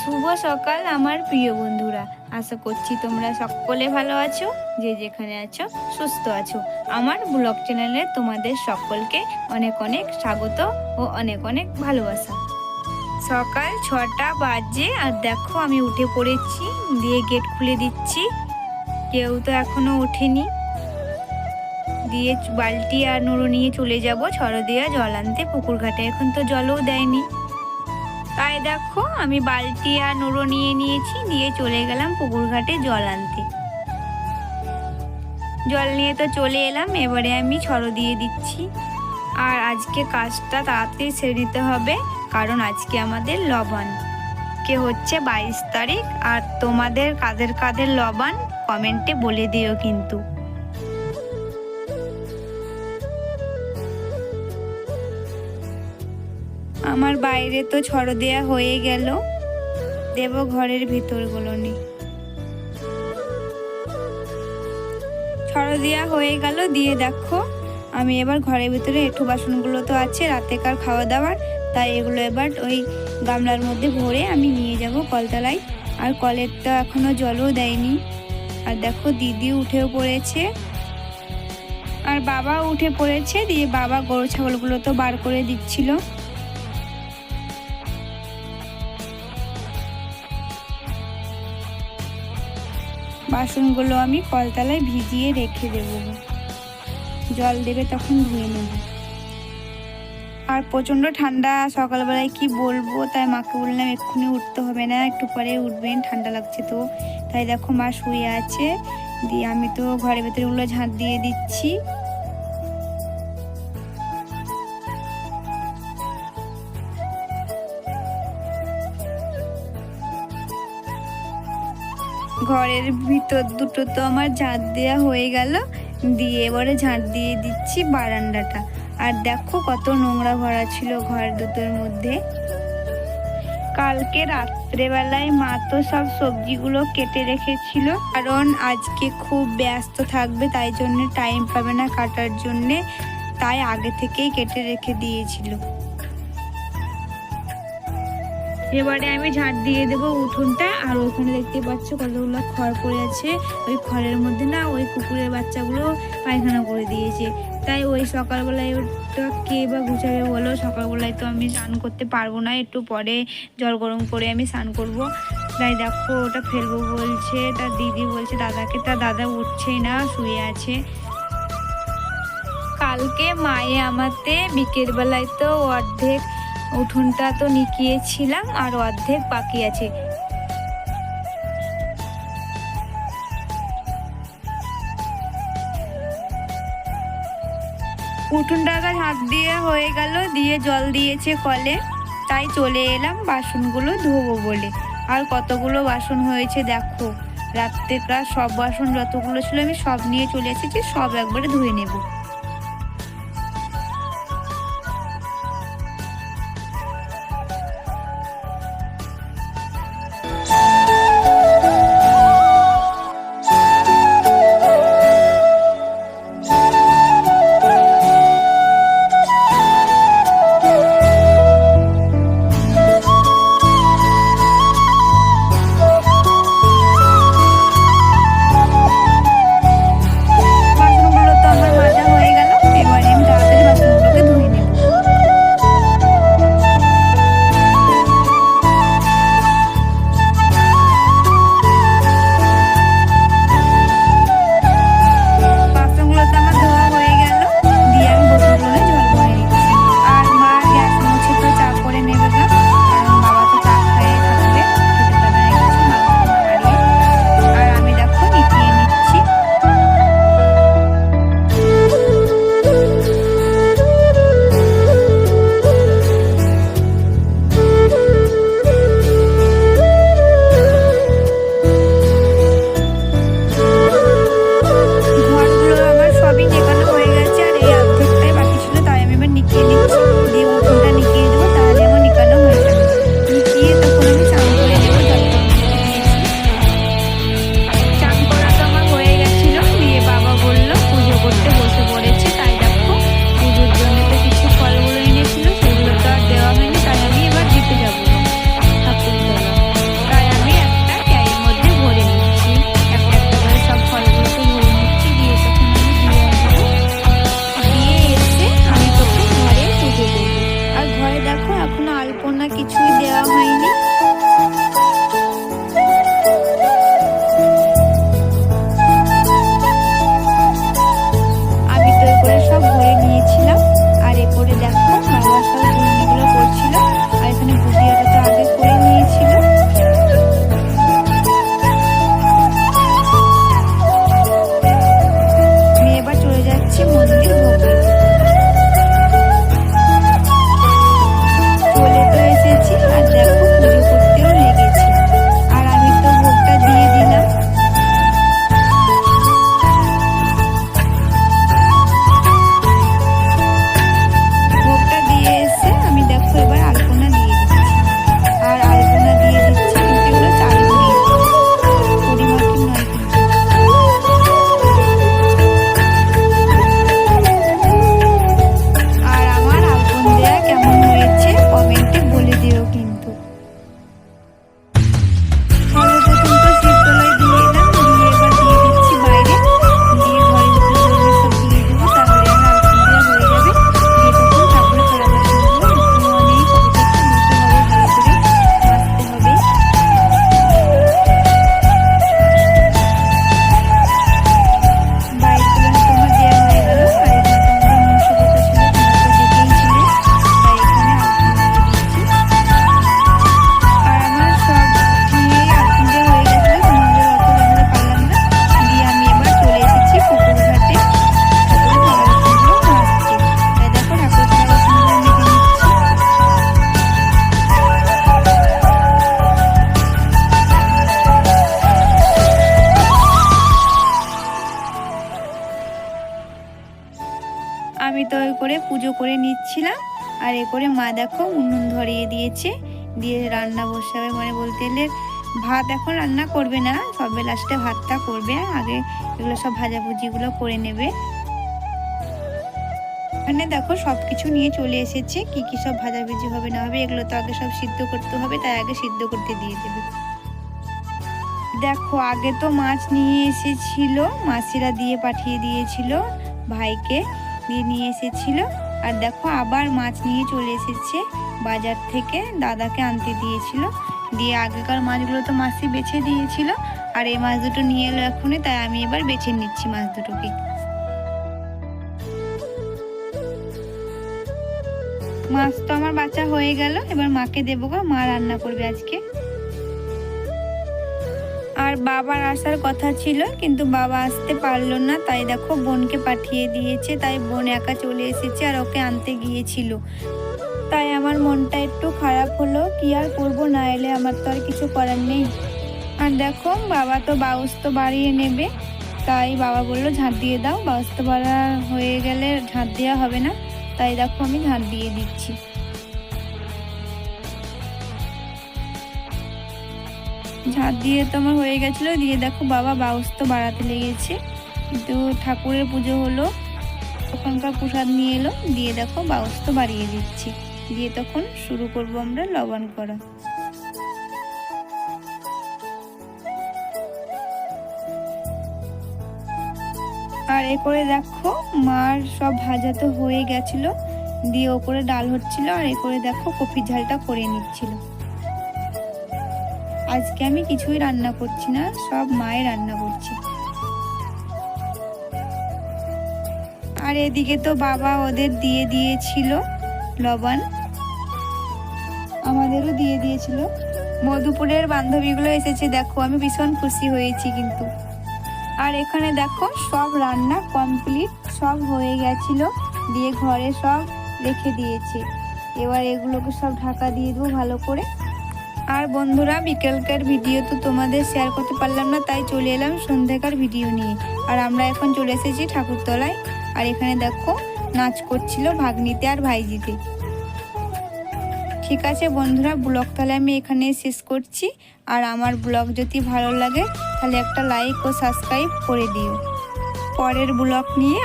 শুভ সকাল আমার প্রিয় বন্ধুরা। আশা করছি তোমরা সকলে ভালো আছো, যে যেখানে আছো, সুস্থ আছো। আমার ব্লগ চ্যানেলে তোমাদের সকলকে অনেক অনেক স্বাগত ও অনেক অনেক ভালোবাসা। সকাল ছটা বাজে আর দেখো আমি উঠে পড়েছি, দিয়ে গেট খুলে দিচ্ছি। কেউ তো এখনও ওঠেনি। দিয়ে বালতি আর নুড়ো নিয়ে চলে যাব ছড়দিয়া জল আনতে। পুকুর ঘাটে এখন তো জলও দেয়নি। তাই দেখো, আমি বালতি আর নুড়ো নিয়ে নিয়েছি দিয়ে চলে গেলাম পুকুর ঘাটে জল আনতে। জল নিয়ে তো চলে এলাম, এবারে আমি ছড়ো দিয়ে দিচ্ছি। আর আজকে কাজটা তাড়াতাড়ি সেরে দিতে হবে, কারণ আজকে আমাদের লবণ। কে হচ্ছে বাইশ তারিখ, আর তোমাদের কাদের কাদের লবণ, কমেন্টে বলে দিও কিন্তু। আমার বাইরে তো ছড় দেয়া হয়ে গেল। দেব ঘরের ভিতরগুলো নি ছড় দেওয়া হয়ে গেল, দিয়ে দেখো, আমি এবার ঘরের ভিতরে এঁঠো বাসনগুলো তো আছে, রাতেকার খাওয়া দাওয়ার। তাই এগুলো এবার ওই গামলার মধ্যে ভরে আমি নিয়ে যাব কলতলায়। আর কলের তো এখনও জলও দেয়নি। আর দেখো, দিদি উঠেও পড়েছে। আর বাবা উঠে পড়েছে, দিয়ে বাবা গরু ছাগলগুলো তো বার করে দিচ্ছিল। বাসনগুলো আমি কলতলায় ভিজিয়ে রেখে দেবো। জল দেবে তখন ধুয়ে নেব। আর প্রচণ্ড ঠান্ডা, সকালবেলায় কি বলব? তাই মাকে বললাম, এক্ষুনি উঠতে হবে না, একটু পরে উঠবেন, ঠান্ডা লাগছে তো। তাই দেখো মা শুয়ে আছে। দিয়ে আমি তো ঘরের ভেতরে ওগুলো ঝাঁট দিয়ে দিচ্ছি। ঘরের ভিতর দুটো তো আমার ঝাঁট দেওয়া হয়ে গেল। দিয়ে এবারে ঝাঁট দিয়ে দিচ্ছি বারান্দাটা। আর দেখো কত নোংরা ভরা ছিল ঘর দুটোর মধ্যে। কালকে রাত্রেবেলায় মা তো সব সবজিগুলো কেটে রেখেছিল। কারণ আজকে খুব ব্যস্ত থাকবে, তাই জন্য টাইম পাবে না কাটার জন্যে। তাই আগে থেকেই কেটে রেখে দিয়েছিল। এবারে আমি ঝাঁট দিয়ে দেবো উঠোনটা, আর ওখানে দেখতে পাচ্ছ কতগুলো খড় পড়ে আছে। ওই খড়ের মধ্যে না ওই কুকুরের বাচ্চাগুলো পায়খানা করে দিয়েছে। তাই ওই সকালবেলায় ওটা কে বা গুছাবে বলো? সকালবেলায় তো আমি স্নান করতে পারব না, একটু পরে জল গরম করে আমি স্নান করব। তাই দেখো ওটা ফেলব বলছে তার দিদি বলছে দাদাকে তার দাদা উঠছেই না, শুয়ে আছে। কালকে মায়ে আমাতে বিকেলবেলায় তো অর্ধেক উঠোনটা তো নিকিয়েছিলাম আর অর্ধেক বাকি আছে। উঠোনটাকে হাত দিয়ে হয়ে গেল, দিয়ে জল দিয়েছে কলে। তাই চলে এলাম বাসনগুলো ধোবো বলে। আর কতগুলো বাসন হয়েছে দেখো। রাত্রেকার সব বাসন যতগুলো ছিল আমি সব নিয়ে চলে এসেছি, সব একবারে ধুয়ে নেব। পুজো করে নিচ্ছিলাম, আর এ করে মা দেখো উনুন ধরিয়ে দিয়েছে, দিয়ে রান্না বসাবে মানে বলতে গেলে ভাত এখন রান্না করবে না, সবে লাস্টে ভাতটা করবে, আগে এগুলো সব ভাজাভুজিগুলো করে নেবে। এখানে দেখো সব কিছু নিয়ে চলে এসেছে, কি কি সব ভাজাভুজি হবে না হবে এগুলো তো আগে সব সিদ্ধ করতে হবে, তাই আগে সিদ্ধ করতে দিয়ে দেবে। দেখো আগে তো মাছ নিয়ে এসেছিল, মাসিরা দিয়ে পাঠিয়ে দিয়েছিল ভাইকে দিয়ে নিয়ে এসেছিল। আর দেখো আবার মাছ নিয়ে চলে এসেছে বাজার থেকে। দাদাকে আনতে দিয়েছিল। দিয়ে আগেকার মাছগুলো তো মাসি বেছে দিয়েছিল। আর এই মাছ দুটো নিয়ে এলো এখনই, তাই আমি এবার বেছে নিচ্ছি মাছ দুটোকে। মাছ তো আমার বাচ্চা হয়ে গেল, এবার মাকে দেবো গো। মা রান্না করবে আজকে। আর বাবার আসার কথা ছিল, কিন্তু বাবা আসতে পারল না। তাই দেখো, বোনকে পাঠিয়ে দিয়েছে, তাই বোন একা চলে এসেছে আর ওকে আনতে গিয়েছিল। তাই আমার মনটা একটু খারাপ হলো। কি আর করব, না এলে আমার তো আর কিছু করার নেই। আর দেখো, বাবা তো বাউস তো বাড়িয়ে নেবে। তাই বাবা বলল, ঝাঁট দিয়ে দাও বাউস তো বাড়া হয়ে গেলে ঝাঁট দেওয়া হবে না। তাই দেখো, আমি ঝাঁট দিয়ে দিচ্ছি। ঝাঁট দিয়ে তো আমার হয়ে গেছিল, দিয়ে দেখো বাবা বাউস তো বাড়াতে লেগেছে। কিন্তু ঠাকুরের পুজো হলো ওখানকার প্রসাদ নিয়ে এলো, দিয়ে দেখো বাউস তো বাড়িয়ে দিচ্ছি। দিয়ে তখন শুরু করব আমরা লবণ করা। আর এ করে দেখো মার সব ভাজা তো হয়ে গেছিল, দিয়ে ওপরে ডাল হচ্ছিল, আর এ করে দেখো কফির ঝালটা করে নিচ্ছিল। আজকে আমি কিছুই রান্না করছি না, সব মায়ের রান্না করছে। আর এদিকে তো বাবা ওদের দিয়ে দিয়েছিল লবণ। আমাদেরও দিয়ে দিয়েছিল। মধুপুরের বান্ধবীগুলো এসেছে, দেখো, আমি ভীষণ খুশি হয়েছি কিন্তু। আর এখানে দেখো, সব রান্না কমপ্লিট, সব হয়ে গেছিল, দিয়ে ঘরে সব রেখে দিয়েছে। এবার এগুলোকে সব ঢাকা দিয়ে দেবো ভালো করে। আর বন্ধুরা, বিকেলকার ভিডিও তো তোমাদের শেয়ার করতে পারলাম না, তাই চলে এলাম সন্ধ্যাকার ভিডিও নিয়ে। আর আমরা এখন চলে এসেছি ঠাকুরতলায়। আর এখানে দেখো, নাচ করছিল ভাগ্নিতে আর ভাইজিতে। ঠিক আছে বন্ধুরা, ব্লগ তাহলে আমি এখানে শেষ করছি। আর আমার ব্লগ যদি ভালো লাগে, তাহলে একটা লাইক ও সাবস্ক্রাইব করে দিও। পরের ব্লগ নিয়ে